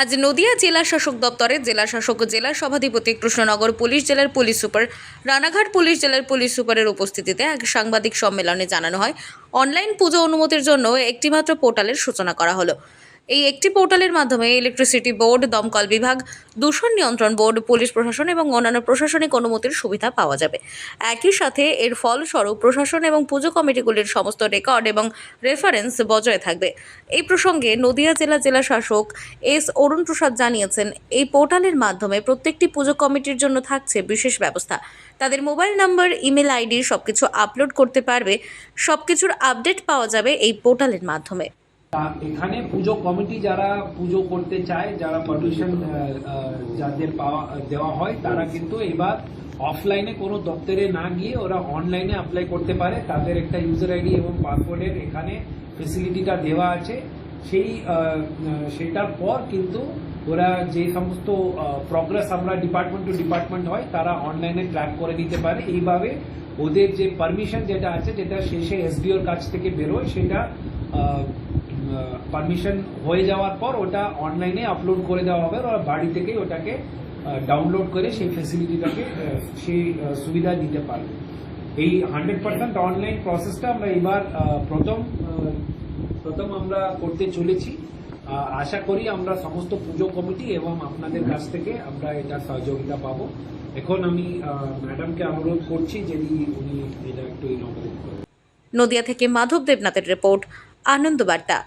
আজ নদিয়া জেলা শাসক দপ্তরে জেলা শাসক জেলা সভাধিপতি কৃষ্ণনগর পুলিশ জেলার পুলিশ সুপার, রানাঘাট পুলিশ জেলার পুলিশ সুপারের উপস্থিতিতে এক সাংবাদিক সম্মেলনে জানানো হয়, অনলাইন পুজো অনুমতির জন্য একটিমাত্র পোর্টালের সূচনা করা হলো। এই একটি পোর্টালের মাধ্যমে ইলেকট্রিসিটি বোর্ড দমকল বিভাগ, দূষণ নিয়ন্ত্রণ বোর্ড পুলিশ প্রশাসন এবং অন্যান্য প্রশাসনিক অনুমতির সুবিধা পাওয়া যাবে। একই সাথে এর ফলস্বরূপ প্রশাসন এবং পুজো কমিটিগুলির সমস্ত রেকর্ড এবং রেফারেন্স বজায় থাকবে। এই প্রসঙ্গে নদিয়া জেলা জেলা শাসক এস অরুণ প্রসাদ জানিয়েছেন, এই পোর্টালের মাধ্যমে প্রত্যেকটি পুজো কমিটির জন্য থাকছে বিশেষ ব্যবস্থা। তাদের মোবাইল নাম্বার, ইমেল আইডি সবকিছু আপলোড করতে পারবে। সবকিছুর আপডেট পাওয়া যাবে এই পোর্টালের মাধ্যমে। এখানে পুজো কমিটি যারা পুজো করতে চায়, যারা পারমিশন যাদের পাওয়া, দেওয়া হয়, তারা কিন্তু এবার অফলাইনে কোনো দপ্তরে না গিয়ে ওরা অনলাইনে অ্যাপ্লাই করতে পারে। তাদের একটা ইউজার আইডি এবং পাসওয়ার্ডের এখানে ফেসিলিটিটা দেওয়া আছে। সেই সেটার পর কিন্তু ওরা যে সমস্ত প্রগ্রেস আমরা ডিপার্টমেন্ট টু ডিপার্টমেন্ট হয়, তারা অনলাইনে ট্র্যাক করে দিতে পারে। এইভাবে ওদের যে পারমিশন যেটা আছে, যেটা শেষে এসডিওর কাছ থেকে বেরোয়, সেটা পারমিশন হয়ে যাওয়ার পর ওটা অনলাইনে আপলোড করে দেওয়া হবে ওরা বাড়ি থেকেই ওটাকে ডাউনলোড করে সেই ফেসিলিটিটাকে সেই সুবিধা দিতে পারবে। এই হান্ড্রেড পার্সেন্ট অনলাইন প্রসেসটা আমরা এবার প্রথম প্রথম আমরা করতে চলেছি। আশা করি আমরা সমস্ত পুজো কমিটি এবং আপনাদের কাছ থেকে আমরা এটা সহযোগিতা পাবো। এখন আমি ম্যাডামকে অনুরোধ করছি যদি উনি এটা একটু ইনগ্রেট করেন। নদিয়া থেকে মাধব দেবনাথের রিপোর্ট আনন্দ বার্তা।